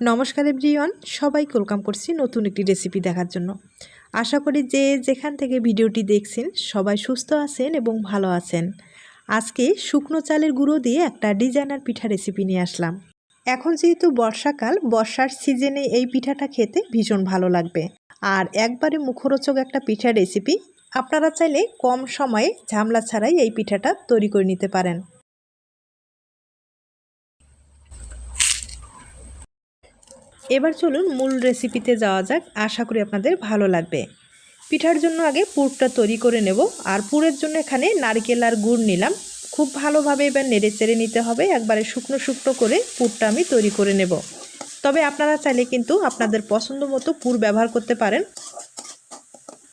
নমস্কার এভরিওয়ান সবাই ওয়েলকাম করছি নতুন একটি রেসিপি দেখার জন্য। আশা করি যে যেখান থেকে ভিডিওটি দেখছেন, সবাই সুস্থ আছেন এবং ভালো আছেন। আজকে শুকনো চালের গুঁড়ো দিয়ে একটা ডিজাইনার পিঠা রেসিপি নিয়ে আসলাম। এখন যেহেতু বর্ষাকাল, বর্ষার সিজনে এই পিঠাটা খেতে ভীষণ ভালো লাগবে। আর একবারে মুখরোচক একটা পিঠা রেসিপি, আপনারা চাইলে কম সময়ে ঝামলা ছাড়াই এই পিঠাটা তৈরি করে নিতে পারেন। এবার চলুন মূল রেসিপিতে যাওয়া যাক। আশা করি আপনাদের ভালো লাগবে। পিঠার জন্য আগে পুরটা তৈরি করে নেব। আর পুরের জন্য এখানে নারকেল আর গুড় নিলাম। খুব ভালোভাবে এবার নেড়ে চেড়ে নিতে হবে। একবারে শুকনো শুকনো করে পুরটা আমি তৈরি করে নেব। তবে আপনারা চাইলে কিন্তু আপনাদের পছন্দ মতো পুর ব্যবহার করতে পারেন।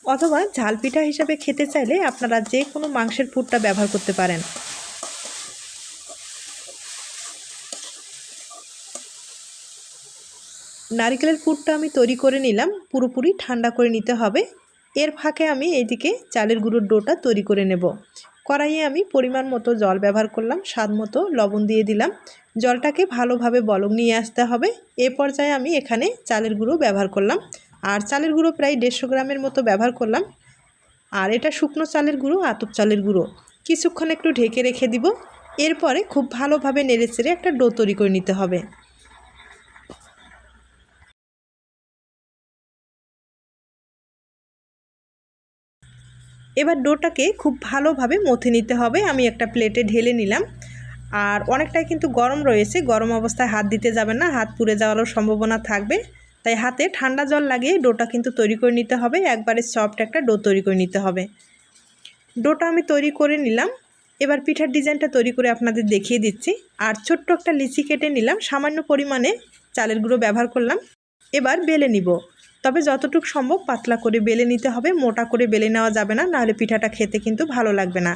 অথবা ঝাল পিঠা হিসাবে খেতে চাইলে আপনারা যে কোনো মাংসের পুরটা ব্যবহার করতে পারেন। নারিকেলের পুরটা আমি তৈরি করে নিলাম, পুরোপুরি ঠান্ডা করে নিতে হবে। এর ফাঁকে আমি এইদিকে চালের গুঁড়োর ডোটা তৈরি করে নেব। কড়াইয়ে আমি পরিমাণ মতো জল ব্যবহার করলাম, স্বাদ মতো লবণ দিয়ে দিলাম। জলটাকে ভালোভাবে বলক নিয়ে আসতে হবে। এ পর্যায়ে আমি এখানে চালের গুঁড়ো ব্যবহার করলাম। আর চালের গুঁড়ো প্রায় দেড়শো গ্রামের মতো ব্যবহার করলাম। আর এটা শুকনো চালের গুঁড়ো, আতপ চালের গুঁড়ো। কিছুক্ষণ একটু ঢেকে রেখে দিব। এরপরে খুব ভালোভাবে নেড়ে চেড়ে একটা ডো তৈরি করে নিতে হবে। এবার ডোটাকে খুব ভালোভাবে মথে নিতে হবে। আমি একটা প্লেটে ঢেলে নিলাম। আর অনেকটাই কিন্তু গরম রয়েছে। গরম অবস্থায় হাত দিতে যাবে না। হাত পুড়ে যাওয়ারও সম্ভাবনা থাকবে। তাই হাতে ঠান্ডা জল লাগিয়ে ডোটা কিন্তু তৈরি করে নিতে হবে। একবারে সফট একটা ডো তৈরি করে নিতে হবে। ডোটা আমি তৈরি করে নিলাম। এবার পিঠার ডিজাইনটা তৈরি করে আপনাদের দেখিয়ে দিচ্ছি। আর ছোট্ট একটা লিচি কেটে নিলাম। সামান্য পরিমাণে চালের গুঁড়ো ব্যবহার করলাম। এবার বেলে নিব। তবে যতটুকু সম্ভব পাতলা করে বেলে নিতে হবে, মোটা করে বেলে নেওয়া যাবে না, নাহলে পিঠাটা খেতে কিন্তু ভালো লাগবে না।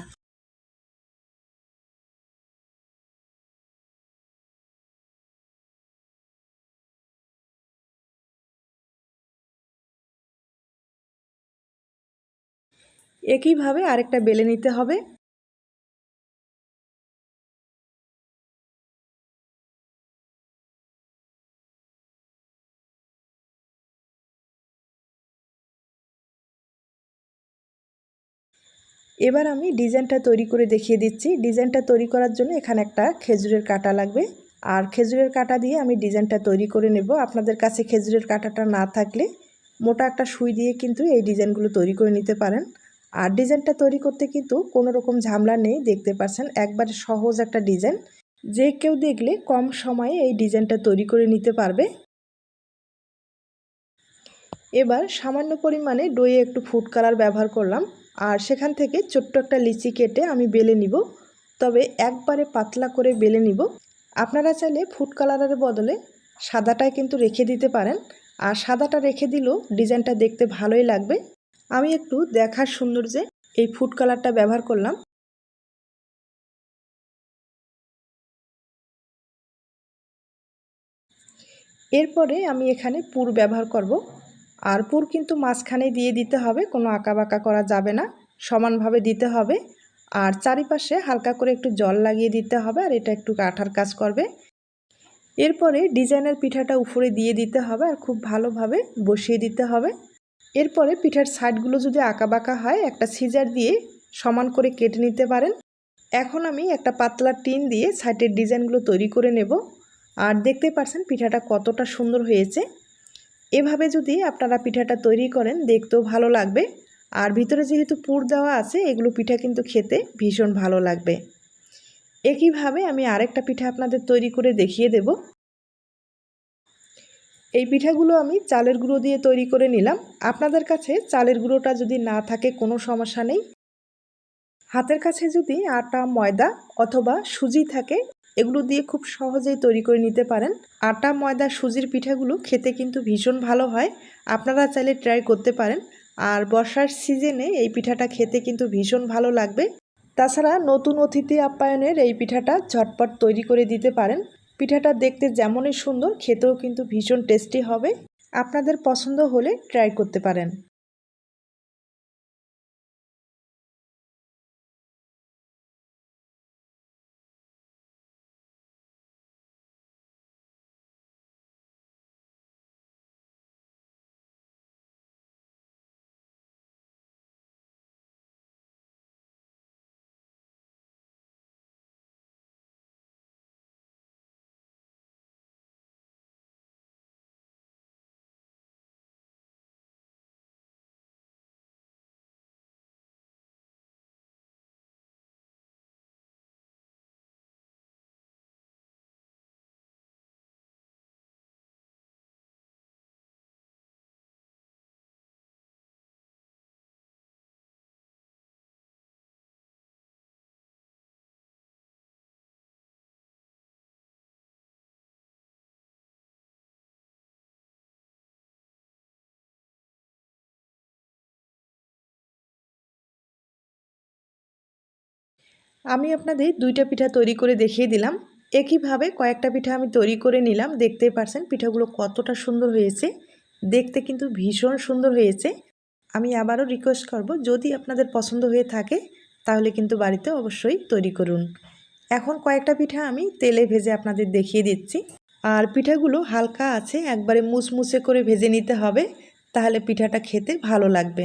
একইভাবে আরেকটা বেলে নিতে হবে। এবার আমি ডিজাইনটা তৈরি করে দেখিয়ে দিচ্ছি। ডিজাইনটা তৈরি করার জন্য এখানে একটা খেজুরের কাটা লাগবে। আর খেজুরের কাটা দিয়ে আমি ডিজাইনটা তৈরি করে নেব। আপনাদের কাছে খেজুরের কাটাটা না থাকলে মোটা একটা সুই দিয়ে কিন্তু এই ডিজাইনগুলো তৈরি করে নিতে পারেন। আর ডিজাইনটা তৈরি করতে কিন্তু কোনো রকম ঝামেলা নেই, দেখতে পাচ্ছেন। একবারে সহজ একটা ডিজাইন। যে কেউ দেখলে কম সময়ে এই ডিজাইনটা তৈরি করে নিতে পারবে। এবার সামান্য পরিমাণে ডয়ে একটু ফুড কালার ব্যবহার করলাম। আর সেখান থেকে ছোট্ট একটা লিচি কেটে আমি বেলে নিব। তবে একবারে পাতলা করে বেলে নিব। আপনারা চাইলে ফুড কালারের বদলে সাদাটাই কিন্তু রেখে দিতে পারেন। আর সাদাটা রেখে দিলেও ডিজাইনটা দেখতে ভালোই লাগবে। আমি একটু দেখার সৌন্দর্যে এই ফুড কালারটা ব্যবহার করলাম। এরপরে আমি এখানে পুর ব্যবহার করব। আর পুর কিন্তু মাঝখানে দিয়ে দিতে হবে, কোনো আঁকা বাঁকা করা যাবে না, সমানভাবে দিতে হবে। আর চারিপাশে হালকা করে একটু জল লাগিয়ে দিতে হবে আর এটা একটু কাঠার কাজ করবে। এরপরে ডিজাইনের পিঠাটা উপরে দিয়ে দিতে হবে আর খুব ভালোভাবে বসিয়ে দিতে হবে। এরপরে পিঠার সাইডগুলো যদি আঁকা বাঁকা হয়, একটা সিজার দিয়ে সমান করে কেটে নিতে পারেন। এখন আমি একটা পাতলা টিন দিয়ে সাইডের ডিজাইনগুলো তৈরি করে নেব। আর দেখতে পারছেন পিঠাটা কতটা সুন্দর হয়েছে। এভাবে যদি আপনারা পিঠাটা তৈরি করেন, দেখতেও ভালো লাগবে। আর ভিতরে যেহেতু পুর দেওয়া আছে, এগুলো পিঠা কিন্তু খেতে ভীষণ ভালো লাগবে। একইভাবে আমি আরেকটা পিঠা আপনাদের তৈরি করে দেখিয়ে দেব। এই পিঠাগুলো আমি চালের গুঁড়ো দিয়ে তৈরি করে নিলাম। আপনাদের কাছে চালের গুঁড়োটা যদি না থাকে, কোনো সমস্যা নেই। হাতের কাছে যদি আটা, ময়দা অথবা সুজি থাকে এগুলো দিয়ে খুব সহজেই তৈরি করে নিতে পারেন। আটা, ময়দা, সুজির পিঠাগুলো খেতে কিন্তু ভীষণ ভালো হয়। আপনারা চাইলে ট্রাই করতে পারেন। আর বর্ষার সিজনে এই পিঠাটা খেতে কিন্তু ভীষণ ভালো লাগবে। তাছাড়া নতুন অতিথি আপ্যায়নের এই পিঠাটা ঝটপট তৈরি করে দিতে পারেন। পিঠাটা দেখতে যেমনই সুন্দর, খেতেও কিন্তু ভীষণ টেস্টি হবে। আপনাদের পছন্দ হলে ট্রাই করতে পারেন। আমি আপনাদের দুইটা পিঠা তৈরি করে দেখিয়ে দিলাম। একইভাবে কয়েকটা পিঠা আমি তৈরি করে নিলাম। দেখতেই পারছেন পিঠাগুলো কতটা সুন্দর হয়েছে। দেখতে কিন্তু ভীষণ সুন্দর হয়েছে। আমি আবারও রিকোয়েস্ট করব, যদি আপনাদের পছন্দ হয়ে থাকে, তাহলে কিন্তু বাড়িতে অবশ্যই তৈরি করুন। এখন কয়েকটা পিঠা আমি তেলে ভেজে আপনাদের দেখিয়ে দিচ্ছি। আর পিঠাগুলো হালকা আছে, একবারে মুসমুসে করে ভেজে নিতে হবে, তাহলে পিঠাটা খেতে ভালো লাগবে।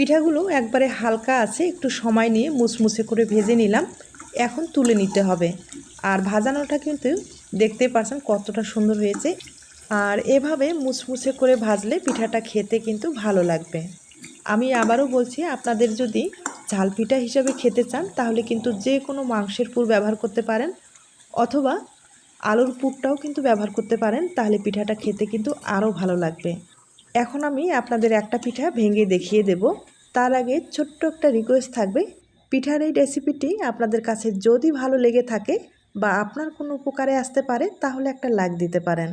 পিঠাগুলো একবারে হালকা আছে, একটু সময় নিয়ে মুসমুসে করে ভেজে নিলাম। এখন তুলে নিতে হবে। আর ভাজানোটা কিন্তু দেখতে পাচ্ছেন কতটা সুন্দর হয়েছে। আর এভাবে মুসমুসে করে ভাজলে পিঠাটা খেতে কিন্তু ভালো লাগবে। আমি আবারও বলছি, আপনাদের যদি ঝাল পিঠা হিসাবে খেতে চান, তাহলে কিন্তু যে কোনো মাংসের পুর ব্যবহার করতে পারেন। অথবা আলুর পুরটাও কিন্তু ব্যবহার করতে পারেন, তাহলে পিঠাটা খেতে কিন্তু আরও ভালো লাগবে। এখন আমি আপনাদের একটা পিঠা ভেঙে দেখিয়ে দেব। তার আগে ছোট্ট একটা রিকোয়েস্ট থাকবে। পিঠার এই রেসিপিটি আপনাদের কাছে যদি ভালো লেগে থাকে বা আপনার কোনো উপকারে আসতে পারে, তাহলে একটা লাইক দিতে পারেন।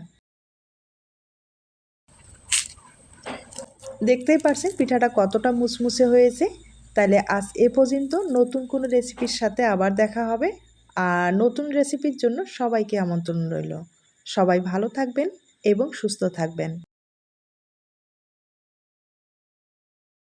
দেখতেই পারছেন পিঠাটা কতটা মুসমুসে হয়েছে। তাহলে আজ এ পর্যন্ত নতুন কোনো রেসিপির সাথে আবার দেখা হবে। আর নতুন রেসিপির জন্য সবাইকে আমন্ত্রণ রইল। সবাই ভালো থাকবেন এবং সুস্থ থাকবেন।